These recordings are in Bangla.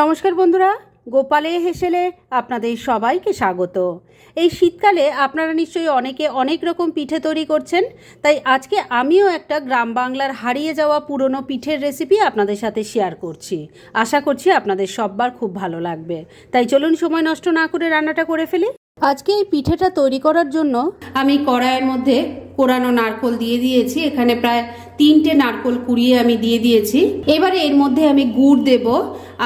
নমস্কার বন্ধুরা, গোপালে হেসেলে আপনাদের সবাইকে স্বাগত। এই শীতকালে আপনারা নিশ্চয়ই অনেকে অনেক রকম পিঠে তৈরি করছেন, তাই আজকে আমিও একটা গ্রাম বাংলার হারিয়ে যাওয়া পুরনো পিঠের রেসিপি আপনাদের সাথে শেয়ার করছি। আশা করছি আপনাদের সববার খুব ভালো লাগবে। তাই চলুন সময় নষ্ট না করে রান্নাটা করে ফেলি। আজকে এই পিঠেটা তৈরি করার জন্য আমি কড়াইয়ের মধ্যে কোরানো নারকোল দিয়ে দিয়েছি, এখানে প্রায় তিনটে নারকোল কুড়িয়ে আমি দিয়ে দিয়েছি। এবারে এর মধ্যে আমি গুড় দেব।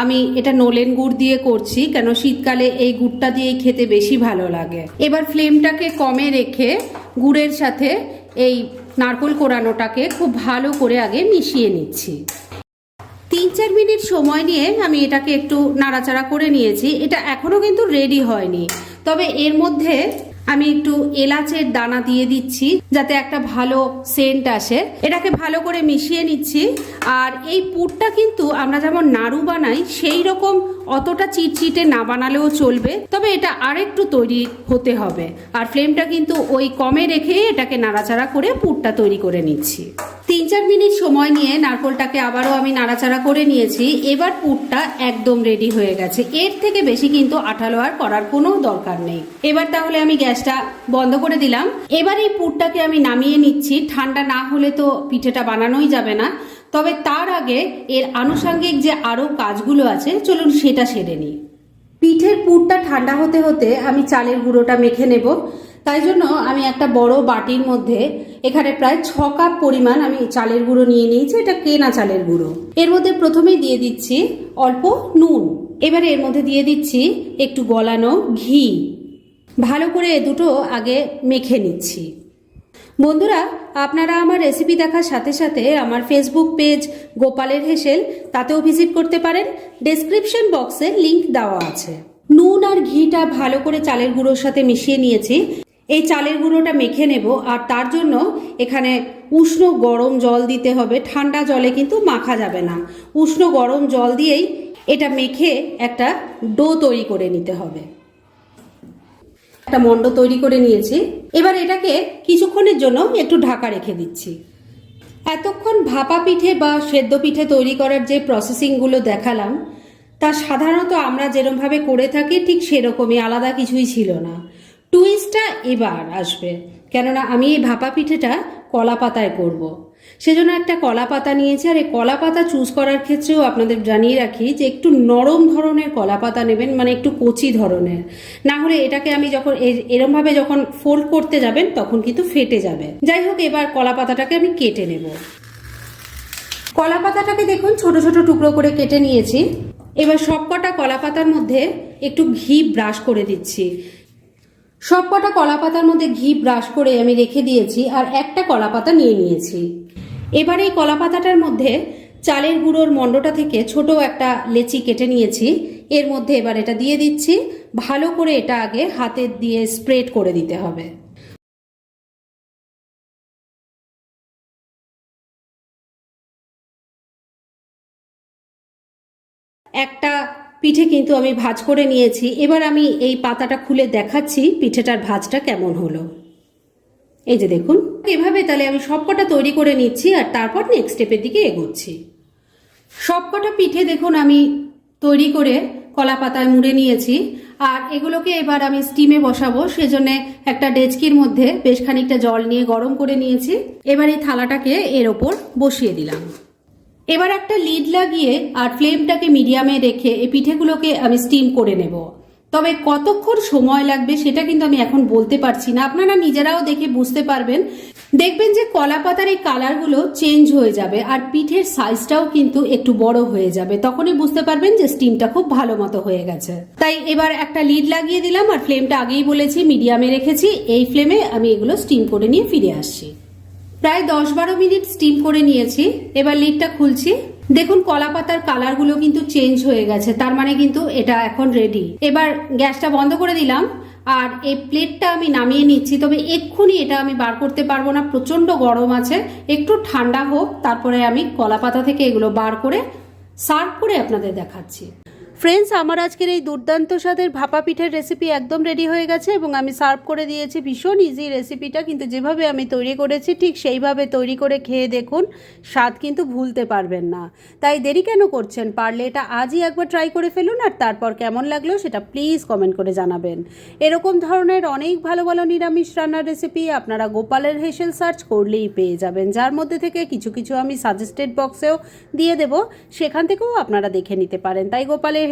আমি এটা নোলেন গুড় দিয়ে করছি, কেন শীতকালে এই গুড়টা দিয়েই খেতে বেশি ভালো লাগে। এবার ফ্লেমটাকে কমে রেখে গুড়ের সাথে এই নারকোল কোরানোটাকে খুব ভালো করে আগে মিশিয়ে নিচ্ছি। তিন চার মিনিট সময় নিয়ে আমি এটাকে একটু নাড়াচাড়া করে নিয়েছি। এটা এখনও কিন্তু রেডি হয়নি। তবে এর মধ্যে আমি একটু এলাচের দানা দিয়ে দিচ্ছি যাতে একটা ভালো সেন্ট আসে। এটাকে ভালো করে মিশিয়ে নিচ্ছি। আর এই পুরটা কিন্তু আমরা যেমন নাড়ু বানাই, সেই রকম অতটা চিটচিটে না বানালেও চলবে, তবে এটা আরেকটু তৈরি হতে হবে। আর ফ্লেমটা কিন্তু ওই কমে রেখে এটাকে নাড়াচাড়া করে পুরটা তৈরি করে নিচ্ছি। তিন চার মিনিট সময় নিয়ে নারকোলটাকে আবারও আমি নাড়াচাড়া করে নিয়েছি। এবার পুরটা একদম রেডি হয়ে গেছে। এর থেকে বেশি কিন্তু আঠালো আর করার কোনো দরকার নেই। এবার তাহলে আমি গ্যাসটা বন্ধ করে দিলাম। এবার এই পুরটাকে আমি নামিয়ে নিচ্ছি। ঠান্ডা না হলে তো পিঠেটা বানানোই যাবে না। তবে তার আগে এর আনুষঙ্গিক যে আরও কাজগুলো আছে, চলুন সেটা সেরে নিই। পিঠের পুরটা ঠান্ডা হতে হতে আমি চালের গুঁড়োটা মেখে নেব। তাই জন্য আমি একটা বড় বাটির মধ্যে এখানে প্রায় ছ কাপ পরিমাণ আমি চালের গুঁড়ো নিয়ে নিয়েছি, এটা কেনা চালের গুঁড়ো। এর মধ্যে প্রথমেই দিয়ে দিচ্ছি অল্প নুন। এবারে এর মধ্যে দিয়ে দিচ্ছি একটু গলানো ঘি। ভালো করে দুটো আগে মেখে নিচ্ছি। বন্ধুরা, আপনারা আমার রেসিপি দেখার সাথে সাথে আমার ফেসবুক পেজ গোপালের হেসেল তাতেও ভিজিট করতে পারেন। ডেসক্রিপশন বক্সে লিংক দেওয়া আছে। নুন আর ঘিটা ভালো করে চালের গুঁড়োর সাথে মিশিয়ে নিয়েছি। এই চালের গুঁড়োটা মেখে নেব আর তার জন্য এখানে উষ্ণ গরম জল দিতে হবে। ঠান্ডা জলে কিন্তু মাখা যাবে না। উষ্ণ গরম জল দিয়েই এটা মেখে একটা ডো তৈরি করে নিতে হবে। একটা মণ্ড তৈরি করে নিয়েছি। এবার এটাকে কিছুক্ষণের জন্য একটু ঢাকা রেখে দিচ্ছি এতক্ষণ ভাপা পিঠে বা সেদ্ধ পিঠে তৈরি করার যে প্রসেসিংগুলো দেখালাম, তা সাধারণত আমরা যেরমভাবে করে থাকি, ঠিক সেরকমই আলাদা কিছুই ছিল না টুইস্টটা এবার আসবে, কেননা আমি এই ভাপা পিঠেটা কলা পাতায় করব। সেজন্য একটা কলা পাতা নিয়েছি, আর এই কলা পাতা চুজ করার ক্ষেত্রেও আপনাদের জানিয়ে রাখি যে একটু নরম ধরনের কলা পাতা নেবেন মানে একটু কচি ধরনের। না হলে এটাকে আমি যখন এরমভাবে যখন ফোল্ড করতে যাবেন, তখন কিন্তু ফেটে যাবে। যাই হোক, এবার কলা পাতাটাকে আমি কেটে নেব। কলা পাতাটাকে দেখুন, ছোট ছোট টুকরো করে কেটে নিয়েছি। এবার সবকটা কলা পাতার মধ্যে একটু ঘি ব্রাশ করে দিচ্ছি। সবকটা কলা পাতার মধ্যে ঘি ব্রাশ করে আমি রেখে দিয়েছি, আর একটা কলা পাতা নিয়ে নিয়েছি। এবার এই কলা পাতাটার মধ্যে চালের গুঁড়োর মণ্ডটা থেকে ছোট একটা লেচি কেটে নিয়েছি। এর মধ্যে এবার এটা দিয়ে দিচ্ছি। ভালো করে এটা আগে হাতে দিয়ে স্প্রেড করে দিতে হবে। একটা পিঠে কিন্তু আমি ভাজ করে নিয়েছি। এবার আমি এই পাতাটা খুলে দেখাচ্ছি পিঠেটার ভাজটা কেমন হলো। এই যে দেখুন। এভাবে তাহলে আমি সবকটা তৈরি করে নিচ্ছি আর তারপর নেক্সট স্টেপের দিকে এগোচ্ছি। সবকটা পিঠে দেখুন আমি তৈরি করে কলা পাতায় মুড়ে নিয়েছি। আর এগুলোকে এবার আমি স্টিমে বসাবো। সেজন্য একটা ডেচকির মধ্যে বেশ খানিকটা জল নিয়ে গরম করে নিয়েছি। এবার এই থালাটাকে এর ওপর বসিয়ে দিলাম। এবার একটা লিড লাগিয়ে আর ফ্লেমটাকে মিডিয়ামে রেখে এই পিঠেগুলোকে আমি স্টিম করে নেব। তবে কতক্ষণ সময় লাগবে সেটা কিন্তু আমি এখন বলতে পারছি না। আপনারা নিজেরাও দেখে বুঝতে পারবেন। দেখবেন যে কলা পাতার এই কালারগুলো চেঞ্জ হয়ে যাবে আর পিঠের সাইজটাও কিন্তু একটু বড় হয়ে যাবে। তখনই বুঝতে পারবেন যে স্টিমটা খুব ভালো মতো হয়ে গেছে। তাই এবার একটা লিড লাগিয়ে দিলাম আর ফ্লেমটা আগেই বলেছি মিডিয়ামে রেখেছি। এই ফ্লেমে আমি এগুলো স্টিম করে নিয়ে ফিরে আসছি। প্রায় দশ বারো মিনিট স্টিম করে নিয়েছি। এবার লিডটা খুলছি। দেখুন, কলা পাতার কালারগুলো কিন্তু চেঞ্জ হয়ে গেছে। তার মানে কিন্তু এটা এখন রেডি এবার গ্যাসটা বন্ধ করে দিলাম, আর এই প্লেটটা আমি নামিয়ে নিচ্ছি। তবে এক্ষুনি এটা আমি বার করতে পারব না, প্রচণ্ড গরম আছে। একটু ঠান্ডা হোক, তারপরে আমি কলা পাতা থেকে এগুলো বার করে সার্ভ করে আপনাদের দেখাচ্ছি। ফ্রেন্ডস আমার আজকের এই দুর্দান্ত স্বাদের ভাপা পিঠের রেসিপি একদম রেডি হয়ে গেছে এবং আমি সার্ভ করে দিয়েছি ভীষণ ইজি রেসিপিটা কিন্তু যেভাবে আমি তৈরি করেছি, ঠিক সেইভাবে তৈরি করে খেয়ে দেখুন, স্বাদ কিন্তু ভুলতে পারবেন না। তাই দেরি কেন করছেন? পারলে এটা আজই একবার ট্রাই করে ফেলুন আর তারপর কেমন লাগল সেটা প্লিজ কমেন্ট করে জানাবেন। এরকম ধরনের অনেক ভালো ভালো নিরামিষ রান্নার রেসিপি আপনারা গোপালের হেসেল সার্চ করলেই পেয়ে যাবেন। যার মধ্যে থেকে কিছু কিছু আমি সাজেস্টেড বক্সেও দিয়ে দেব, সেখান থেকেও আপনারা দেখে নিতে পারেন। তাই গোপালের